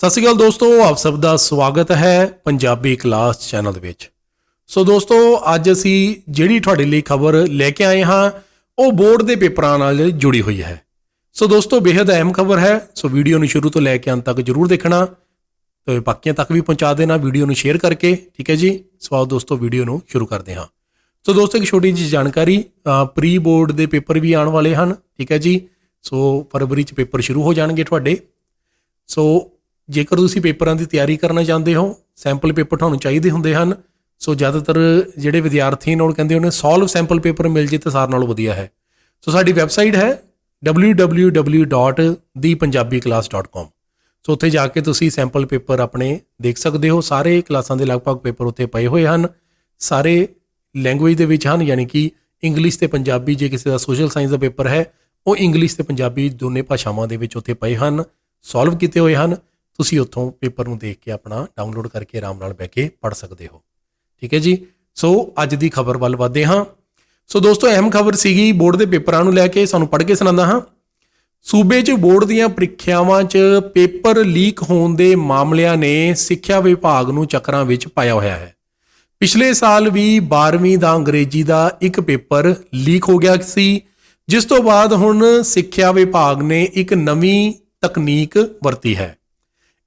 ਸਤਿ ਸ਼੍ਰੀ ਅਕਾਲ ਦੋਸਤੋ, ਆਪ ਸਭ ਦਾ ਸਵਾਗਤ ਹੈ ਪੰਜਾਬੀ ਕਲਾਸ ਚੈਨਲ ਦੇ ਵਿੱਚ। ਸੋ ਦੋਸਤੋ, ਅੱਜ ਅਸੀਂ ਜਿਹੜੀ ਤੁਹਾਡੇ ਲਈ ਖਬਰ ਲੈ ਕੇ ਆਏ ਹਾਂ, ਉਹ ਬੋਰਡ ਦੇ ਪੇਪਰਾਂ ਨਾਲ ਜੁੜੀ ਹੋਈ ਹੈ। ਸੋ ਦੋਸਤੋ ਬੇहद ਅਹਿਮ ਖਬਰ ਹੈ, ਸੋ ਵੀਡੀਓ ਨੂੰ ਸ਼ੁਰੂ ਤੋਂ ਲੈ ਕੇ ਅੰਤ ਤੱਕ ਜਰੂਰ ਦੇਖਣਾ ਤੇ ਬਾਕੀਆਂ ਤੱਕ ਵੀ ਪਹੁੰਚਾ ਦੇਣਾ ਵੀਡੀਓ ਨੂੰ ਸ਼ੇਅਰ ਕਰਕੇ, ਠੀਕ ਹੈ ਜੀ? ਸੋ ਆਓ ਦੋਸਤੋ, ਵੀਡੀਓ ਨੂੰ ਸ਼ੁਰੂ ਕਰਦੇ ਹਾਂ। ਸੋ ਦੋਸਤੋ, ਇੱਕ ਛੋਟੀ ਜਿਹੀ ਜਾਣਕਾਰੀ ਪ੍ਰੀ ਬੋਰਡ ਦੇ ਪੇਪਰ ਵੀ ਆਉਣ ਵਾਲੇ ਹਨ, ਠੀਕ ਹੈ ਜੀ? ਸੋ ਫਰਵਰੀ ਚ ਪੇਪਰ ਸ਼ੁਰੂ ਹੋ ਜਾਣਗੇ ਤੁਹਾਡੇ। ਸੋ ਜੇਕਰ ਤੁਸੀਂ ਪੇਪਰਾਂ ਦੀ ਤਿਆਰੀ ਕਰਨਾ ਚਾਹੁੰਦੇ ਹੋ ਸੈਂਪਲ ਪੇਪਰ ਤੁਹਾਨੂੰ ਚਾਹੀਦੇ ਹੁੰਦੇ ਹਨ। ਸੋ ਜ਼ਿਆਦਾਤਰ ਜਿਹੜੇ ਵਿਦਿਆਰਥੀ ਨੇ, ਉਹ ਕਹਿੰਦੇ ਉਹਨੇ ਸੋਲਵ ਸੈਂਪਲ ਪੇਪਰ ਮਿਲ ਜੇ ਤਾਂ ਸਾਰਿਆਂ ਨਾਲੋਂ ਵਧੀਆ ਹੈ। ਸੋ ਸਾਡੀ ਵੈਬਸਾਈਟ ਹੈ www.thepunjabiclass.com ਸੋ ਉੱਥੇ ਜਾ ਕੇ ਤੁਸੀਂ ਸੈਂਪਲ ਪੇਪਰ ਆਪਣੇ ਦੇਖ ਸਕਦੇ ਹੋ। ਸਾਰੇ ਕਲਾਸਾਂ ਦੇ ਲਗਭਗ ਪੇਪਰ ਉੱਥੇ ਪਏ ਹੋਏ ਹਨ। ਸਾਰੇ ਲੈਂਗੁਏਜ ਦੇ ਵਿੱਚ ਹਨ, ਯਾਨੀ ਕਿ ਇੰਗਲਿਸ਼ ਤੇ ਪੰਜਾਬੀ, ਜੇ ਕਿਸੇ ਦਾ ਸੋਸ਼ਲ ਸਾਇੰਸ ਦਾ ਪੇਪਰ ਹੈ, ਉਹ ਇੰਗਲਿਸ਼ ਤੇ ਪੰਜਾਬੀ ਦੋਨੇ ਭਾਸ਼ਾਵਾਂ ਦੇ ਵਿੱਚ ਉੱਥੇ ਪਏ ਹਨ ਸੋਲਵ ਕੀਤੇ ਹੋਏ ਹਨ। ਤੁਸੀਂ ਉੱਥੋਂ ਪੇਪਰ ਨੂੰ ਦੇਖ ਕੇ ਆਪਣਾ ਡਾਊਨਲੋਡ ਕਰਕੇ ਆਰਾਮ ਨਾਲ ਬਹਿ ਕੇ ਪੜ੍ਹ ਸਕਦੇ ਹੋ। ਠੀਕ ਹੈ ਜੀ? ਸੋ ਅੱਜ ਦੀ ਖਬਰ ਵੱਲ ਵਧਦੇ ਹਾਂ। ਸੋ ਦੋਸਤੋ, ਅਹਿਮ ਖਬਰ ਸੀਗੀ ਬੋਰਡ ਦੇ ਪੇਪਰਾਂ ਨੂੰ ਲੈ ਕੇ, ਸਾਨੂੰ ਪੜ੍ਹ ਕੇ ਸੁਣਾਉਂਦਾ ਹਾਂ। ਸੂਬੇ 'ਚ ਬੋਰਡ ਦੀਆਂ ਪ੍ਰੀਖਿਆਵਾਂ 'ਚ ਪੇਪਰ ਲੀਕ ਹੋਣ ਦੇ ਮਾਮਲਿਆਂ ਨੇ ਸਿੱਖਿਆ ਵਿਭਾਗ ਨੂੰ ਚੱਕਰਾਂ ਵਿੱਚ ਪਾਇਆ ਹੋਇਆ ਹੈ। ਪਿਛਲੇ ਸਾਲ ਵੀ 12ਵੀਂ ਦਾ ਅੰਗਰੇਜ਼ੀ ਦਾ ਇੱਕ ਪੇਪਰ ਲੀਕ ਹੋ ਗਿਆ ਸੀ, ਜਿਸ ਤੋਂ ਬਾਅਦ ਹੁਣ ਸਿੱਖਿਆ ਵਿਭਾਗ ਨੇ ਇੱਕ ਨਵੀਂ ਤਕਨੀਕ ਵਰਤੀ ਹੈ।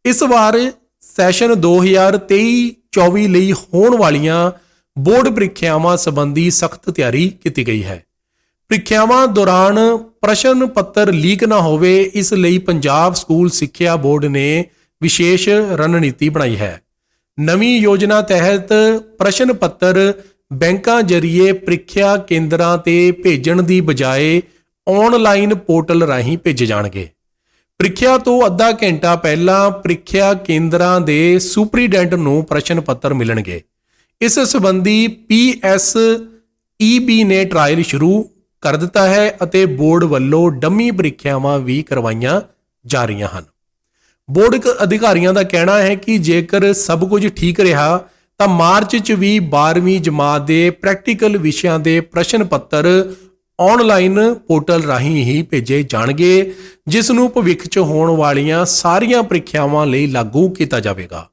ਇਸ ਵਾਰ ਸੈਸ਼ਨ 2023-24 ਲਈ ਹੋਣ ਵਾਲੀਆਂ ਬੋਰਡ ਪ੍ਰੀਖਿਆਵਾਂ ਸੰਬੰਧੀ ਸਖਤ ਤਿਆਰੀ ਕੀਤੀ ਗਈ ਹੈ। ਪ੍ਰੀਖਿਆਵਾਂ ਦੌਰਾਨ ਪ੍ਰਸ਼ਨ ਪੱਤਰ ਲੀਕ ਨਾ ਹੋਵੇ, ਇਸ ਲਈ ਪੰਜਾਬ ਸਕੂਲ ਸਿੱਖਿਆ ਬੋਰਡ ਨੇ ਵਿਸ਼ੇਸ਼ ਰਣਨੀਤੀ ਬਣਾਈ ਹੈ। ਨਵੀਂ ਯੋਜਨਾ ਤਹਿਤ ਪ੍ਰਸ਼ਨ ਪੱਤਰ ਬੈਂਕਾਂ ਜਰੀਏ ਪ੍ਰੀਖਿਆ ਕੇਂਦਰਾਂ ਤੇ ਭੇਜਣ ਦੀ ਬਜਾਏ ਆਨਲਾਈਨ ਪੋਰਟਲ ਰਾਹੀਂ ਭੇਜੇ ਜਾਣਗੇ। ਪ੍ਰੀਖਿਆ ਤੋਂ ਅੱਧਾ ਘੰਟਾ ਪਹਿਲਾਂ ਪ੍ਰੀਖਿਆ ਕੇਂਦਰਾਂ ਦੇ ਸੁਪਰੀਡੈਂਟ ਨੂੰ ਪ੍ਰਸ਼ਨ ਪੱਤਰ ਮਿਲਣਗੇ। ਇਸ ਸੰਬੰਧੀ ਪੀਐਸ ਈਬੀ ਨੇ ਟ੍ਰਾਇਲ ਸ਼ੁਰੂ ਕਰ ਦਿੱਤਾ ਹੈ ਅਤੇ ਬੋਰਡ ਵੱਲੋਂ ਡੰਮੀ ਪ੍ਰੀਖਿਆਵਾਂ ਵੀ ਕਰਵਾਈਆਂ ਜਾ ਰਹੀਆਂ ਹਨ। ਬੋਰਡ ਅਧਿਕਾਰੀਆਂ ਦਾ ਕਹਿਣਾ ਹੈ ਕਿ ਜੇਕਰ ਸਭ ਕੁਝ ਠੀਕ ਰਿਹਾ, ਤਾਂ ਮਾਰਚ 'ਚ ਵੀ 12ਵੀਂ ਜਮਾਤ ਦੇ ਪ੍ਰੈਕਟੀਕਲ ਵਿਸ਼ਿਆਂ ਦੇ ਪ੍ਰਸ਼ਨ ਪੱਤਰ ਆਨਲਾਈਨ ਪੋਰਟਲ ਰਾਹੀਂ ਹੀ ਭੇਜੇ ਜਾਣਗੇ, ਜਿਸ ਨੂੰ ਭਵਿੱਖ 'ਚ ਹੋਣ ਵਾਲੀਆਂ ਸਾਰੀਆਂ ਪ੍ਰੀਖਿਆਵਾਂ ਲਈ ਲਾਗੂ ਕੀਤਾ ਜਾਵੇਗਾ।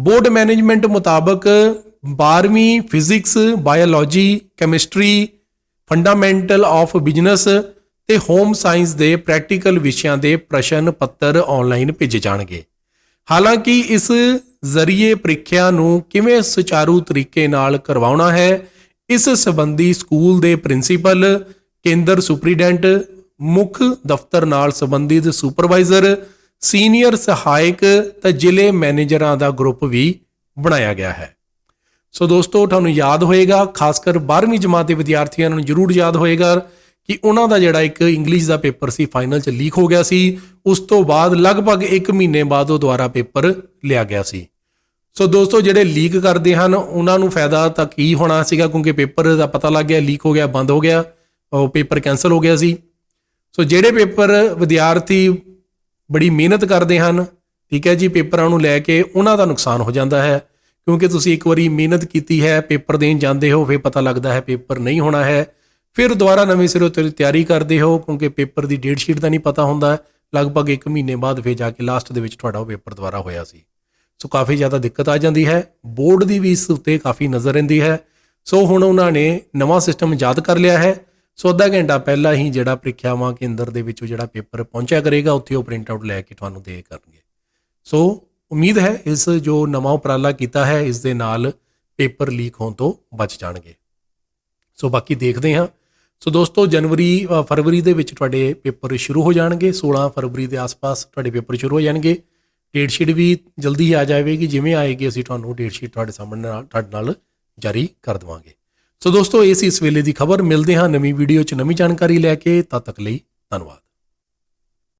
ਬੋਰਡ ਮੈਨੇਜਮੈਂਟ ਮੁਤਾਬਕ 12ਵੀਂ physics, biology, chemistry, fundamental of business ਤੇ ਹੋਮ ਸਾਇੰਸ ਦੇ ਪ੍ਰੈਕਟੀਕਲ ਵਿਸ਼ਿਆਂ ਦੇ ਪ੍ਰਸ਼ਨ ਪੱਤਰ ਆਨਲਾਈਨ ਭੇਜੇ ਜਾਣਗੇ। ਹਾਲਾਂਕਿ ਇਸ ਜ਼ਰੀਏ ਪ੍ਰੀਖਿਆ ਨੂੰ ਕਿਵੇਂ ਸੁਚਾਰੂ ਤਰੀਕੇ ਨਾਲ ਕਰਵਾਉਣਾ ਹੈ ਇਸ ਸੰਬੰਧੀ ਸਕੂਲ ਦੇ ਪ੍ਰਿੰਸੀਪਲ, ਕੇਂਦਰ ਸੁਪਰੀਡੈਂਟ, ਮੁੱਖ ਦਫ਼ਤਰ ਨਾਲ ਸੰਬੰਧਿਤ ਸੁਪਰਵਾਈਜ਼ਰ, ਸੀਨੀਅਰ ਸਹਾਇਕ ਤੇ ਜ਼ਿਲ੍ਹੇ ਮੈਨੇਜਰਾਂ ਦਾ ਗਰੁੱਪ ਵੀ ਬਣਾਇਆ ਗਿਆ ਹੈ। ਸੋ ਦੋਸਤੋ, ਤੁਹਾਨੂੰ ਯਾਦ ਹੋਏਗਾ ਖਾਸ ਕਰ 12ਵੀਂ ਜਮਾਤ ਦੇ ਵਿਦਿਆਰਥੀਆਂ ਨੂੰ ਜਰੂਰ ਯਾਦ ਹੋਏਗਾ ਕਿ ਉਹਨਾਂ ਦਾ ਜਿਹੜਾ ਇੱਕ ਇੰਗਲਿਸ਼ ਦਾ ਪੇਪਰ ਸੀ, ਫਾਈਨਲ 'ਚ ਲੀਕ ਹੋ ਗਿਆ ਸੀ। ਉਸ ਤੋਂ ਬਾਅਦ ਲਗਭਗ 1 ਮਹੀਨੇ ਬਾਅਦ ਉਹ ਦੁਬਾਰਾ ਪੇਪਰ ਲਿਆ ਗਿਆ ਸੀ। ਸੋ ਦੋਸਤੋ, ਜਿਹੜੇ ਲੀਕ ਕਰਦੇ ਹਨ, ਉਹਨਾਂ ਨੂੰ ਫਾਇਦਾ ਤਾਂ ਕੀ ਹੋਣਾ ਸੀਗਾ? ਕਿਉਂਕਿ ਪੇਪਰ ਦਾ ਪਤਾ ਲੱਗ ਗਿਆ ਲੀਕ ਹੋ ਗਿਆ, ਬੰਦ ਹੋ ਗਿਆ, ਉਹ ਪੇਪਰ ਕੈਨਸਲ ਹੋ ਗਿਆ ਸੀ। ਸੋ ਜਿਹੜੇ ਪੇਪਰ ਵਿਦਿਆਰਥੀ ਬੜੀ ਮਿਹਨਤ ਕਰਦੇ ਹਨ, ਠੀਕ ਹੈ ਜੀ, ਪੇਪਰਾਂ ਨੂੰ ਲੈ ਕੇ ਉਹਨਾਂ ਦਾ ਨੁਕਸਾਨ ਹੋ ਜਾਂਦਾ ਹੈ। ਕਿਉਂਕਿ ਤੁਸੀਂ ਇੱਕ ਵਾਰੀ ਮਿਹਨਤ ਕੀਤੀ ਹੈ, ਪੇਪਰ ਦੇਣ ਜਾਂਦੇ ਹੋ, ਫਿਰ ਪਤਾ ਲੱਗਦਾ ਹੈ ਪੇਪਰ ਨਹੀਂ ਹੋਣਾ ਹੈ। ਫਿਰ ਦੁਬਾਰਾ ਨਵੇਂ ਸਿਰੋਂ ਤੋਂ, ਤਿਆਰੀ ਕਰਦੇ ਹੋ, ਕਿਉਂਕਿ ਪੇਪਰ ਦੀ ਡੇਟ ਸ਼ੀਟ ਦਾ ਨਹੀਂ ਪਤਾ ਹੁੰਦਾ। ਲਗਭਗ 1 ਮਹੀਨੇ ਬਾਅਦ ਫਿਰ ਜਾ ਕੇ ਲਾਸਟ ਦੇ ਵਿੱਚ ਤੁਹਾਡਾ ਉਹ ਪੇਪਰ ਦੁਬਾਰਾ ਹੋਇਆ ਸੀ। ਸੋ ਕਾਫੀ ਜ਼ਿਆਦਾ ਦਿੱਕਤ ਆ ਜਾਂਦੀ ਹੈ। ਬੋਰਡ ਦੀ ਵੀ ਇਸ ਉੱਤੇ ਕਾਫੀ ਨਜ਼ਰ ਰਹਿੰਦੀ ਹੈ। ਸੋ ਹੁਣ ਉਹਨਾਂ ਨੇ ਨਵਾਂ ਸਿਸਟਮ ਯਾਦ ਕਰ ਲਿਆ ਹੈ। ਸੋ ਅੱਧਾ ਘੰਟਾ ਪਹਿਲਾਂ ਹੀ ਜਿਹੜਾ ਪ੍ਰੀਖਿਆਵਾਂ ਕੇਂਦਰ ਦੇ ਵਿੱਚੋਂ ਜਿਹੜਾ ਪੇਪਰ ਪਹੁੰਚਿਆ ਕਰੇਗਾ, ਉੱਥੇ ਉਹ ਪ੍ਰਿੰਟ ਆਊਟ ਲੈ ਕੇ ਤੁਹਾਨੂੰ ਦੇ ਕਰਨਗੇ। ਸੋ ਉਮੀਦ ਹੈ ਇਸ ਜੋ ਨਵਾਂ ਉਪਰਾਲਾ ਕੀਤਾ ਹੈ, ਇਸ ਦੇ ਨਾਲ ਪੇਪਰ ਲੀਕ ਹੋਣ ਤੋਂ ਬਚ ਜਾਣਗੇ। ਸੋ ਬਾਕੀ ਦੇਖਦੇ ਹਾਂ। ਸੋ ਦੋਸਤੋ, ਜਨਵਰੀ ਫਰਵਰੀ ਦੇ ਵਿੱਚ ਤੁਹਾਡੇ ਪੇਪਰ ਸ਼ੁਰੂ ਹੋ ਜਾਣਗੇ। 16 ਫਰਵਰੀ ਦੇ ਆਸ-ਪਾਸ ਤੁਹਾਡੇ ਪੇਪਰ ਸ਼ੁਰੂ ਹੋ ਜਾਣਗੇ। ਡੇਟ ਸ਼ੀਟ ਵੀ ਜਲਦੀ ਹੀ ਆ ਜਾਵੇਗੀ, ਜਿਵੇਂ ਆਏਗੀ, ਅਸੀਂ ਤੁਹਾਨੂੰ ਡੇਟ ਸ਼ੀਟ ਤੁਹਾਡੇ ਸਾਹਮਣੇ ਨਾਲ- ਤੁਹਾਡੇ ਨਾਲ ਜਾਰੀ ਕਰ ਦੇਵਾਂਗੇ। ਸੋ ਦੋਸਤੋ, ਇਹ ਸੀ ਇਸ ਵੇਲੇ ਦੀ ਖਬਰ। ਮਿਲਦੇ ਹਾਂ ਨਵੀਂ ਵੀਡੀਓ 'ਚ ਨਵੀਂ ਜਾਣਕਾਰੀ ਲੈ ਕੇ। ਤਦ ਤੱਕ ਲਈ ਧੰਨਵਾਦ।